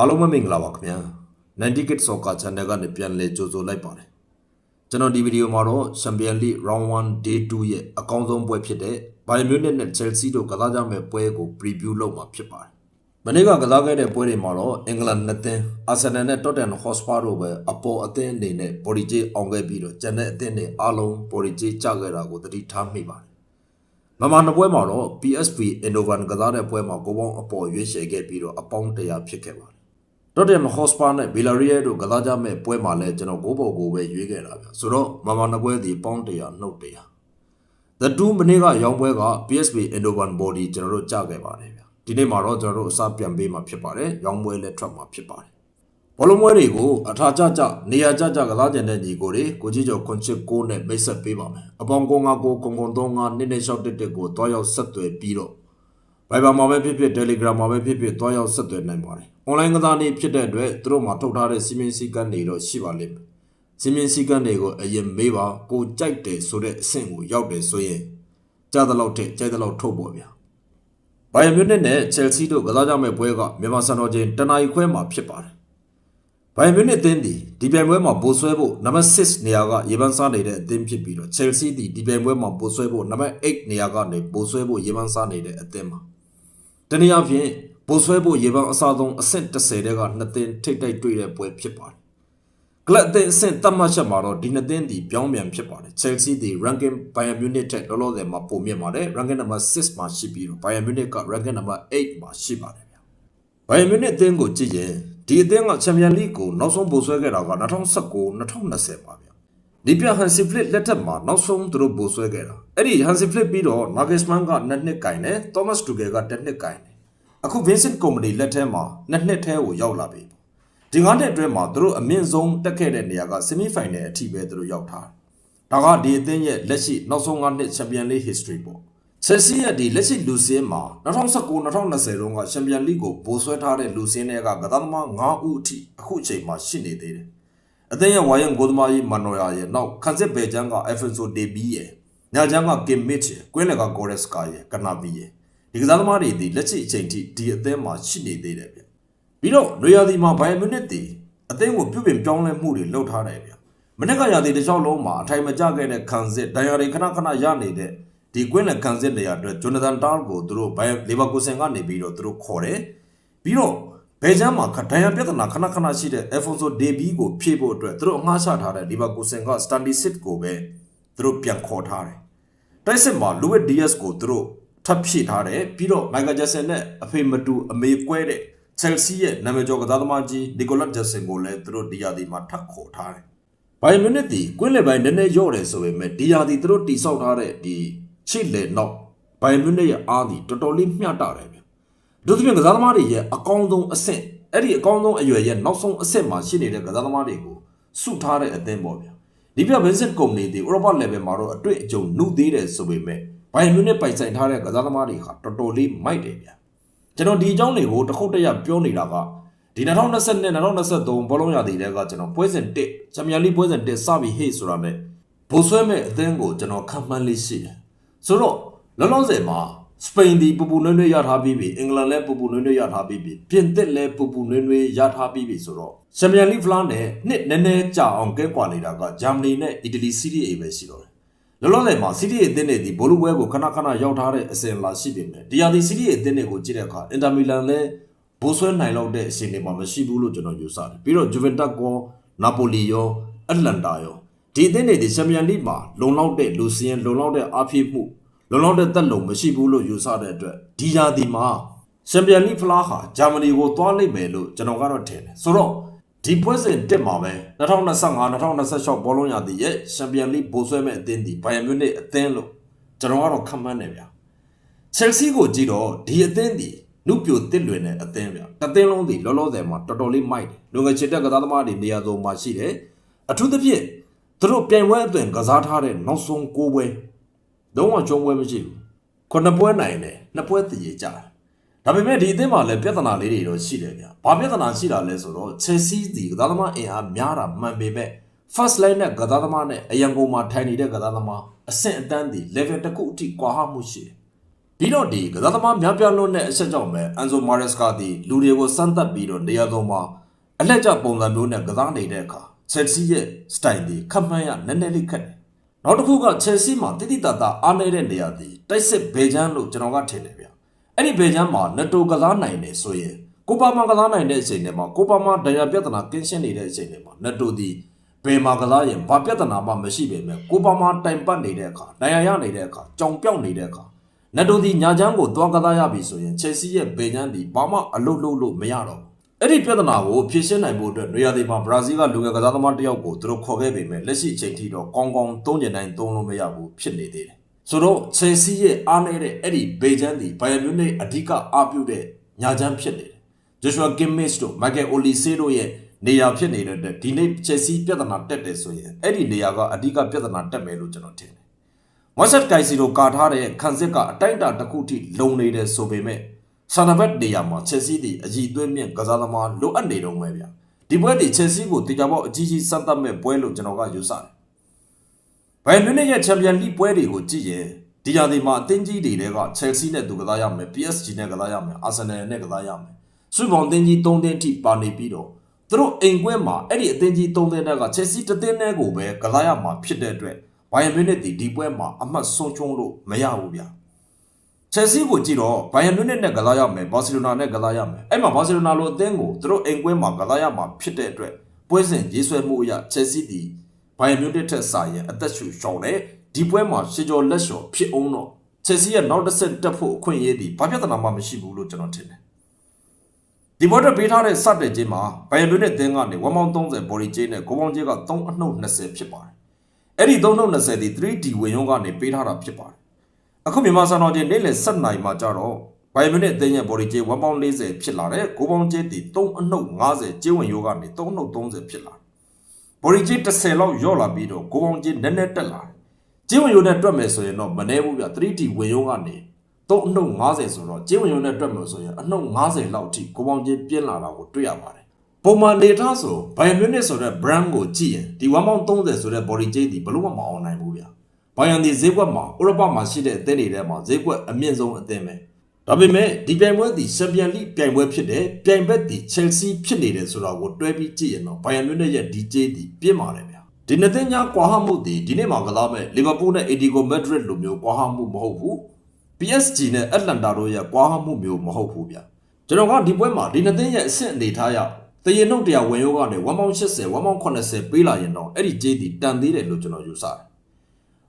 အားလုံးပဲမင်္ဂလာပါခင်ဗျာ90 kit soccer channel ကနေပြန်လည်ကြိုဆိုလိုက်ပါတယ်ကျွန်တော်ဒီဗီဒီယိုမှာတော့ Champions League Round 1 Day 2ရဲ့အကောင်းဆုံးပွဲဖြစ်တဲ့ Bayern Munich နဲ့ Chelsea တို့ကစားကြမယ့်ပွဲကို preview လုပ်မှာဖြစ်ပါတယ်မနေ့ကကစားခဲ့တဲ့ပွဲတွေမှာတော့အင်္ဂလန်နှစ်သင်း Arsenal နဲ့ Tottenham Hotspur တို့ပဲအပေါ်အသင်းအနေနဲ့ body ကြေးအောင်ခဲ့ပြီးတော့ကျန်တဲ့အသင်းတွေအားလုံး body ကြေးကျခဲ့တာကိုသတိထားမိပါတယ်မမနှစ်ပွဲမှာတော့ PSV Eindhoven ကစားတဲ့ပွဲမှာကိုပေါင်းအပေါ်ရွေးချယ်ခဲ့ပြီးတော့အပေါင်း100ဖြစ်ခဲ့ပါတယ် တော့တယ်မဟော့စပါနဲ့ဗီလာရီယယ်တို့ကစားကြမဲ့ပွဲမှာလည်းကျွန်တော်ကိုပေါ်ကိုပဲရွေးခဲ့တာဗျဆိုတော့မမနပွဲဒီပေါင်း100နှုတ်100 The Two မနေ့ကရောင်းပွဲက PSV Eindhoven Body ကျွန်တော်တို့ကြားခဲ့ပါတယ်ဗျဒီနေ့မှာတော့ကျွန်တော်တို့အစပြန်ပေးမှာဖြစ်ပါတယ်ရောင်းပွဲလည်းထွက်မှာဖြစ်ပါတယ်ဘောလုံးပွဲတွေကိုအထာကြကြနေရာကြကြကစားကြတဲ့ညီကိုတွေကိုကြီးကျော်ခွန်ချစ်ကိုနဲ့မိတ်ဆက်ပေးပါမယ်အပေါင်းကိုငါကိုကုံကုံသုံးငါနှစ်နှစ်လျှောက်တက်တက်ကိုတွားရောက်ဆက်သွယ်ပြီးတော့ Viber မှာပဲဖြစ်ဖြစ် Telegram မှာပဲဖြစ်ဖြစ်တွားရောက်ဆက်သွယ်နိုင်ပါတယ်။ online ကစားနည်းဖြစ်တဲ့အတွက်သူတို့မှာထုတ်ထားတဲ့စီမင်းစည်းကမ်းတွေတော့ရှိပါလိမ့်မယ်။စီမင်းစည်းကမ်းတွေကိုအရင်မေးပါကိုကြိုက်တယ်ဆိုတဲ့အဆင့်ကိုရောက်တယ်ဆိုရင်ကြားသလောက်ထက်ကြိုက်သလောက်ထုတ်ပေါ့ဗျာ။ Bayern Munich နဲ့ Chelsea တို့ကစားကြမယ့်ပွဲကမြန်မာစံတော်ချိန်တနအီခွဲမှာဖြစ်ပါတယ်။ Bayern Munich အသင်းဒီဒီပြိုင်ပွဲမှာပိုဆွဲဖို့နံပါတ်6နေရာကရေပန်းစားနေတဲ့အသင်းဖြစ်ပြီးတော့ Chelsea ဒီဒီပြိုင်ပွဲမှာပိုဆွဲဖို့နံပါတ်8နေရာကနေပိုဆွဲဖို့ရေပန်းစားနေတဲ့အသင်းပါတနည်းအားဖြင့် ပိုဆွဲဖို့ရေပန်းအစားဆုံးအဆင့်30တဲကနှစ်သင်းထိတ်တိုက်တွေ့တဲ့ပွဲဖြစ်ပါတယ်။ကလပ်အသင်းအဆင့်တတ်မှတ်ချက်မှာတော့ဒီနှစ်သင်းဒီပြောင်းပြန်ဖြစ်ပါတယ်။ Chelsea ဒီ ranking Bayern Munich ထက်လောလောဆယ်မှာပိုမြင့်ပါတယ်။ ranking number 6မှာရှိပြီးတော့ Bayern Munich က ranking number 8မှာရှိပါတယ်ဗျာ။ Bayern Munich အသင်းကိုကြည့်ရင်ဒီအသင်းက Champions League ကိုနောက်ဆုံးပိုဆွဲခဲ့တာက2019-2020ပါဗျာ။ဒီပြဟန်စီဖလစ်လက်ထက်မှာနောက်ဆုံးသူတို့ပိုဆွဲခဲ့တာအဲ့ဒီဟန်စီဖလစ်ပြီးတော့နာဂက်စမန်ကနှစ်နှစ်ကင်တယ်သောမတ်တူဂယ်ကတစ်နှစ်ကင်တယ် အခုဗင်းစင်ကုမ္ပဏီလက်ထဲမှာနှစ်နှစ်ထဲကိုရောက်လာပြီဒီငါးနှစ်အတွင်းမှာသူတို့အမြင့်ဆုံးတက်ခဲ့တဲ့နေရာကဆီမီဖိုင်နယ်အထိပဲသူတို့ရောက်ထားတယ်ဒါကဒီအသင်းရဲ့လက်ရှိနောက်ဆုံးငါးနှစ်ချန်ပီယံလိ history ပေါ့ချက်စီရဲ့ဒီလက်ရှိလူစင်းမှာ2019-2020တုန်းကချန်ပီယံလိကိုပိုဆွဲထားတဲ့လူစင်းတွေကကသမား9ဦးအထိအခုအချိန်မှာရှိနေသေးတယ်အသင်းရဲ့ဝါယံဂိုသမားကြီးမန်နိုယာရဲ့နောက်ခန်စစ်ဘယ်ချန်ကအက်ဖန်ဆိုဒေဘီရဲ့ညာချန်ကကင်မစ်ရဲ့ကွင်းလက်ကဂိုရက်စကာရဲ့ကနာဗီရဲ့ ဒီကစားသမားတွေဒီလက်ရှိအချိန်ထိဒီအသင်းမှာရှိနေသေးတယ်ဗျပြီးတော့နွေရာသီမှာဘိုင်မီနစ်တီအသင်းကိုပြုပြင်ပြောင်းလဲမှုတွေလုပ်ထားတယ်ဗျမနေ့ကရာသီတစ်လျှောက်လုံးမှာအထိုင်မကျခဲ့တဲ့ခန်စစ်ဒဏ်ရာတွေခဏခဏရနေတဲ့ဒီကွင်းလက်ခန်စစ်နေရာအတွက်ဂျွန်နသန်တားကိုသူတို့ဘိုင်လီဗာပူးဆန်ကနေပြီးတော့သူတို့ခေါ်တယ်ပြီးတော့ဘယ်ချမ်းမှာခဒိုင်ယာပြဿနာခဏခဏရှိတဲ့အက်ဖွန်ဆိုဒေဘီကိုဖြည့်ဖို့အတွက်သူတို့အငှားချထားတဲ့လီဗာပူးဆန်ကစတန်ဒီစစ်ကိုပဲသူတို့ပြန်ခေါ်ထားတယ်။တိုက်စစ်မှာလူဝစ်ဒီယက်ကိုသူတို့ ထပ်ဖြည့်ထားတယ်ပြီးတော့မိုက်ကယ်ဂျက်ဆန်နဲ့အဖေမတူအမေကွဲတဲ့ချယ်ဆီရဲ့နာမည်ကျော်ကစားသမားကြီးနီကိုလတ်ဂျက်ဆန်ကိုလည်းသူတို့ဒီယာဒီမှာထပ်ခေါ်ထားတယ်။ဘိုင်မီနစ်တီကွင်းလေပိုင်းနည်းနည်းရော့တယ်ဆိုပေမဲ့ဒီယာဒီသူတို့တိဆောက်ထားတဲ့ဒီချစ်လေနောက်ဘိုင်မီနစ်ရဲ့အားဒီတော်တော်လေးမျှတတယ်ဗျ။ဒုတိယကစားသမားတွေရဲ့အကောင်းဆုံးအဆင့်အဲ့ဒီအကောင်းဆုံးအရွယ်ရဲ့နောက်ဆုံးအဆင့်မှာရှိနေတဲ့ကစားသမားတွေကိုစုထားတဲ့အသင်းပေါ့ဗျာဒီပြဘင်းစစ်ကုမ္ပဏီတွေဥရောပ level မှာတော့အတွေ့အကြုံနှုတ်သေးတယ်ဆိုပေမဲ့ ဘိုင်မြူနစ်ပိုင်ဆိုင်ထားတဲ့ကစားသမားတွေဟာတော်တော်လေးမိုက်တယ်ဗျာကျွန်တော်ဒီအကြောင်းတွေကိုတစ်ခုတည်းရပြောနေတာကဒီ2022 2023ဘောလုံးရာသီတဲကကျွန်တော်ပွဲစဉ်1ချန်ပီယံလိပွဲစဉ်1စပြီဟေ့ဆိုတာနဲ့ဘိုးဆွဲမဲ့အသင်းကိုကျွန်တော်ခံမှန်းလေးရှိတယ်ဆိုတော့လောလောဆယ်မှာစပိန်ဒီပူပူနွေ့နွေ့ရထားပြီးပြီအင်္ဂလန်လည်းပူပူနွေ့နွေ့ရထားပြီးပြီပြင်သစ်လည်းပူပူနွေ့နွေ့ရထားပြီးပြီဆိုတော့ချန်ပီယံလိဖလားနဲ့နှစ်နည်းနည်းကြာအောင်ကဲကွာနေတာကဂျာမနီနဲ့အီတလီစီးရီး A ပဲရှိတော့တယ် လောလောဆယ်မှာစီးရီး A အသင်းတွေဒီဘိုလူပွဲကိုခဏခဏရောက်ထားတဲ့အစဉ်လာရှိပေမဲ့ဒီယာဒီစီးရီး A အသင်းတွေကိုကြည့်တဲ့အခါအင်တာမီလန်လည်းဘိုးဆွဲနိုင်လောက်တဲ့အချိန်တွေမှာမရှိဘူးလို့ကျွန်တော်ယူဆတယ်ပြီးတော့ဂျူဗင်တက်ကောနာပိုလီရောအတလန်တာရောဒီအသင်းတွေဒီချန်ပီယံလိမှာလုံလောက်တဲ့လူစီယန်လုံလောက်တဲ့အားဖြည့်မှုလုံလောက်တဲ့တက်လုံမရှိဘူးလို့ယူဆတဲ့အတွက်ဒီယာဒီမှာချန်ပီယံလိဖလားဟာဂျာမနီကိုသွားလိမ့်မယ်လို့ကျွန်တော်ကတော့ထင်တယ်ဆိုတော့ ဒီပွဲစဉ်တက်မှာပဲ2025 2026ဘောလုံးရာသီရဲ့ချန်ပီယံလိဘိုးဆွဲမဲ့အသင်းဒီဘိုင်ယန်မြူနစ်အသင်းလို့ကျွန်တော်ကတော့ခန့်မှန်းနေဗျာချယ်ဆီကိုကြည့်တော့ဒီအသင်းဒီနုပြိုတစ်လွင်တဲ့အသင်းဗျာတသင်းလုံးဒီလောလောဆယ်မှာတော်တော်လေးမိုက်တယ်လူငယ်ချစ်တက်ကစားသမားတွေနေရာစုံမှာရှိတယ်အထူးသဖြင့်သူတို့ပြိုင်ပွဲအသွင်ကစားထားတဲ့နောက်ဆုံး၉ပွဲလုံးဝကြုံပွဲမရှိဘူးခုနှစ်ပွဲနိုင်တယ်နှစ်ပွဲတည်ရကြတယ် ဒါပေမဲ့ဒီအသင်းမှာလည်းပြဿနာလေးတွေတော့ရှိတယ်ဗျာဘာပြဿနာရှိတာလဲဆိုတော့ Chelsea ဒီကစားသမားအင်အားများတာမှန်ပေမဲ့ first line နဲ့ကစားသမားနဲ့အရန်ကုန်မှာထိုင်နေတဲ့ကစားသမားအဆင့်အတန်းဒီ level တစ်ခုအထိကွာဟမှုရှိတယ်ပြီးတော့ဒီကစားသမားများပြားလွန်းတဲ့အချက်ကြောင့်ပဲအန်ဆိုမာရက်စ်ကဒီလူတွေကိုစမ်းသပ်ပြီးတော့နေရာသုံးမှာအလက်ကျပုံစံမျိုးနဲ့ကစားနေတဲ့အခါချက်စီရဲ့စတိုင်ဒီခပ်မှန်းရနည်းနည်းလေးခက်တယ်နောက်တစ်ခုကချက်စီမှာတိတိတတ်တာအားနေတဲ့နေရာဒီတိုက်စစ်ဘေချမ်းလို့ကျွန်တော်ကထင်တယ်ဗျ အဲ့ဒီဘေချမ်းမှာနတိုကစားနိုင်နေဆိုရင်ကိုပါမာကစားနိုင်တဲ့အချိန်တွေမှာကိုပါမာဒဏ်ရာပြဿနာကင်းရှင်းနေတဲ့အချိန်တွေမှာနတိုဒီဘယ်မှာကစားရင်ဘာပြဿနာမှမရှိပေမဲ့ကိုပါမာတိုင်ပတ်နေတဲ့အခါဒဏ်ရာရနေတဲ့အခါကြောင်ပြောက်နေတဲ့အခါနက်တိုဒီညာချမ်းကိုသွားကစားရပြီဆိုရင်ချယ်ဆီရဲ့ဘေချမ်းဒီဘာမှအလုတ်လုတ်လို့မရတော့ဘူးအဲ့ဒီပြဿနာကိုဖြေရှင်းနိုင်ဖို့အတွက်နေရာဒီမှာဘရာဇီးကလူငယ်ကစားသမားတစ်ယောက်ကိုသူတို့ခေါ်ခဲ့ပေမဲ့လက်ရှိအချိန်ထိတော့ကောင်းကောင်းသုံးကျင်တိုင်းသုံးလို့မရဘူးဖြစ်နေသေးတယ် ဆိုတော့ချယ်ဆီရဲ့အားနေတဲ့အဲ့ဒီဘေချမ်းဒီဘိုင်ယန်မြူနစ်အဓိကအားပြုတဲ့ညာချမ်းဖြစ်နေတယ်ဂျိုရှွာကင်မစ်တို့မိုက်ကယ်အိုလီဆေတို့ရဲ့နေရာဖြစ်နေတဲ့အတွက်ဒီနေ့ချယ်ဆီပြဿနာတက်တယ်ဆိုရင်အဲ့ဒီနေရာကအဓိကပြဿနာတက်မယ်လို့ကျွန်တော်ထင်တယ်ဝက်ဆက်ကိုင်စီလိုကာထားတဲ့ခန်းစစ်ကအတိုင်းအတာတစ်ခုထိလုံနေတယ်ဆိုပေမဲ့ဆန်နဘက်နေရာမှာချက်စီတီအကြီးသွင်းမြင့်ကစားသမားလိုအပ်နေတော့မယ်ဗျဒီပွဲဒီချက်စီကိုတေချာပေါက်အကြီးကြီးစမ်းသပ်မဲ့ပွဲလို့ကျွန်တော်ကယူဆတယ် ဘိုင်မြူနစ်ရဲ့ချန်ပီယံလိပွဲတွေကိုကြည့်ရင်ဒီရာသီမှာအသင်းကြီးတွေကချက်စီနဲ့သူကစားရမယ် PSG နဲ့ကစားရမယ်အာဆင်နယ်နဲ့ကစားရမယ်ဆွေပေါင်အသင်းကြီး၃သင်းထိပါနေပြီးတော့သူတို့အိမ်ကွင်းမှာအဲ့ဒီအသင်းကြီး၃သင်းတက်ကချက်စီတစ်သင်းနဲ့ကိုပဲကစားရမှာဖြစ်တဲ့အတွက်ဘိုင်ယန်မြူနစ်ဒီဒီပွဲမှာအမှတ်ဆုံးချုံးလို့မရဘူးဗျာချက်စီကိုကြည့်တော့ဘိုင်ယန်မြူနစ်နဲ့ကစားရမယ်ဘာစီလိုနာနဲ့ကစားရမယ်အဲ့မှာဘာစီလိုနာလိုအသင်းကိုသူတို့အိမ်ကွင်းမှာကစားရမှာဖြစ်တဲ့အတွက်ပွဲစဉ်ရေးဆွဲမှုအရချက်စီဒီ ဘိုင်ယန်မြူနစ်ထက်စာရင်အသက်ရှူရှောင်တယ်ဒီပွဲမှာရှေကျော်လက်လျှော်ဖြစ်အောင်တော့ချက်စီရဲ့နောက်တစ်ဆက်တက်ဖို့အခွင့်အရေးဒီဘာပြဿနာမှမရှိဘူးလို့ကျွန်တော်ထင်တယ်ဒီဘောတော့ပေးထားတဲ့စတဲ့ချင်းမှာဘိုင်ယန်မြူနစ်အသင်းကနေ1ပေါင်း30ဘော်ဒီကျင်းနဲ့9ပေါင်းကျင်းက3အနှုတ်20ဖြစ်ပါတယ်အဲ့ဒီ320ဒီ 3D ဝင်ရုံးကနေပေးထားတာဖြစ်ပါတယ်အခုမြန်မာစံတော်ချိန်နေ့လယ်7နာရီမှာကြတော့ဘိုင်မနစ်အသိညာဘော်ဒီကျေ1ပေါင်း40ဖြစ်လာတယ်9ပေါင်းကျေဒီ3အနှုတ်50ကျေဝင်ရုံးကနေ3အနှုတ်30ဖြစ်လာ ဘော်ဒီကျေ10လောက်ရော့လာပြီးတော့9ပေါင်းကျေနည်းနည်းတက်လာကျေဝင်ရုံးနဲ့တွက်မယ်ဆိုရင်တော့မနှဲဘူးဗျ 3D ဝင်ရုံးကနေ3အနှုတ်50ဆိုတော့ကျေဝင်ရုံးနဲ့တွက်မယ်ဆိုရင်အနှုတ်50လောက်အထိ9ပေါင်းကျေပြင်းလာတာကိုတွေ့ရပါတယ်ပုံမှန်နေထားဆိုဘိုင်မြူနစ်ဆိုတဲ့ brand ကိုကြည့်ရင်ဒီ1.30ဆိုတဲ့ body weight ဒီဘလို့မှမအောင်နိုင်ဘူးဗျာ။ဘိုင်ယန်ဒီဈေးကွက်မှာဥရောပမှာရှိတဲ့အသင်းတွေထဲမှာဈေးကွက်အမြင့်ဆုံးအသင်းပဲ။ ဒါပေမဲ့ဒီပြိုင်ပွဲဒီ Champion League ပြိုင်ပွဲဖြစ်တဲ့ပြိုင်ဘက်ဒီ Chelsea ဖြစ်နေတယ်ဆိုတာကိုတွဲပြီးကြည့်ရင်တော့ဘိုင်ယန်မြူနစ်ရဲ့ DJ ဒီပြင်းပါတယ်ဗျာ။ဒီနှစ်သင်းညာကွာဟမှုဒီဒီနေ့မှာကစားမဲ့ Liverpool နဲ့ Atletico Madrid လိုမျိုးကွာဟမှုမဟုတ်ဘူး။ PSG နဲ့ Atlanta တို့ရဲ့ကွာဟမှုမျိုးမဟုတ်ဘူးဗျာ။ကျွန်တော်ကဒီပွဲမှာဒီနှစ်သင်းရဲ့အဆင့်အနေထားရတရင်နှုတ်တရားဝင်ရောကနေ1.80 1.80ပေးလာရင်တော့အဲ့ဒီကြေးဒီတန်သေးတယ်လို့ကျွန်တော်ယူဆတယ်။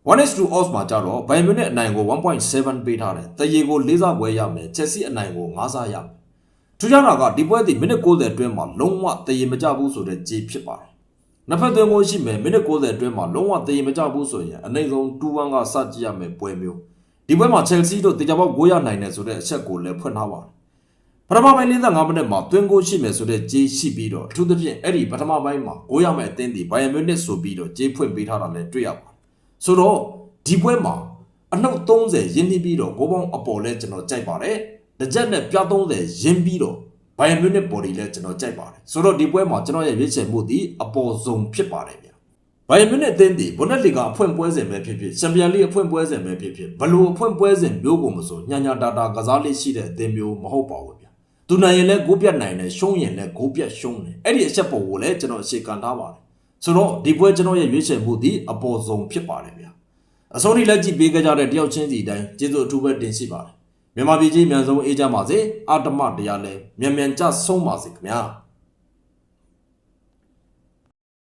1:2 odds မှာကြတော့ဘိုင်မြူနစ်အနိုင်ကို1.7ပေးထားတယ်။တရေကို၄စားပွဲရမယ်။ချက်စီအနိုင်ကို၅စားရမယ်။ထူးခြားတာကဒီပွဲဒီမိနစ်90အတွင်းမှာလုံးဝတရေမကြဘူးဆိုတဲ့ကြေးဖြစ်ပါတယ်။နှစ်ဖက်သွင်းကိုရှိမယ်မိနစ်90အတွင်းမှာလုံးဝတရေမကြဘူးဆိုရင်အနိုင်ဆုံး2-1ကစကြည့်ရမယ်ပွဲမျိုး။ဒီပွဲမှာ Chelsea တို့တေချာပေါက်9ရနိုင်တယ်ဆိုတဲ့အချက်ကိုလည်းဖွင့်ထားပါတယ်။ပထမပိုင်း45မိနစ်မှာတွင်းကိုရှိမယ်ဆိုတဲ့ကြေးရှိပြီးတော့အထူးသဖြင့်အဲ့ဒီပထမပိုင်းမှာကိုရမယ့်အသင်းဒီဘိုင်ယန်မြူနစ်ဆိုပြီးတော့ကြေးဖွင့်ပေးထားတာလည်းတွေ့ရပါတယ်။ ဆိုတော့ဒီပွဲမှာအနှုတ်30ရင်းနှီးပြီးတော့ဂိုးပေါင်းအပေါ်လဲကျွန်တော်ကြိုက်ပါတယ်။တစ်ချက်နဲ့ပြ30ရင်းပြီးတော့ဘိုင်ယန်မြူနစ်ဘော်ဒီလဲကျွန်တော်ကြိုက်ပါတယ်။ဆိုတော့ဒီပွဲမှာကျွန်တော်ရဲ့ရွေးချယ်မှုဒီအပေါ်ဆုံးဖြစ်ပါတယ်ဗျာ။ဘိုင်ယန်မြူနစ်အသင်းဒီဘွန်ဒက်လီဂါအဖွင့်ပွဲစဉ်ပဲဖြစ်ဖြစ်ချန်ပီယံလိအဖွင့်ပွဲစဉ်ပဲဖြစ်ဖြစ်ဘလို့အဖွင့်ပွဲစဉ်မျိုးကိုမဆိုညညာတာတာကစားလေးရှိတဲ့အသင်းမျိုးမဟုတ်ပါဘူးဗျာသူနိုင်ရင်လည်းဂိုးပြတ်နိုင်တယ်ရှုံးရင်လည်းဂိုးပြတ်ရှုံးတယ်အဲ့ဒီအချက်ပေါ်ကိုလည်းကျွန်တော်အခြေခံထားပါတယ် ဆိုတော့ဒီပွဲကျွန်တော်ရဲ့ရွေးချယ်မှုဒီအပေါ်ဆုံးဖြစ်ပါတယ်ဗျာအဆုံးထိလက်ကြည့်ပေးကြတဲ့တယောက်ချင်းစီတိုင်းကျေးဇူးအထူးပဲတင်ရှိပါတယ်မြန်မာပြည်ကြီးအမြန်ဆုံးအေးကြပါစေအာတမတရားလည်းမြန်မြန်ကြဆုံးပါစေခင်ဗျာ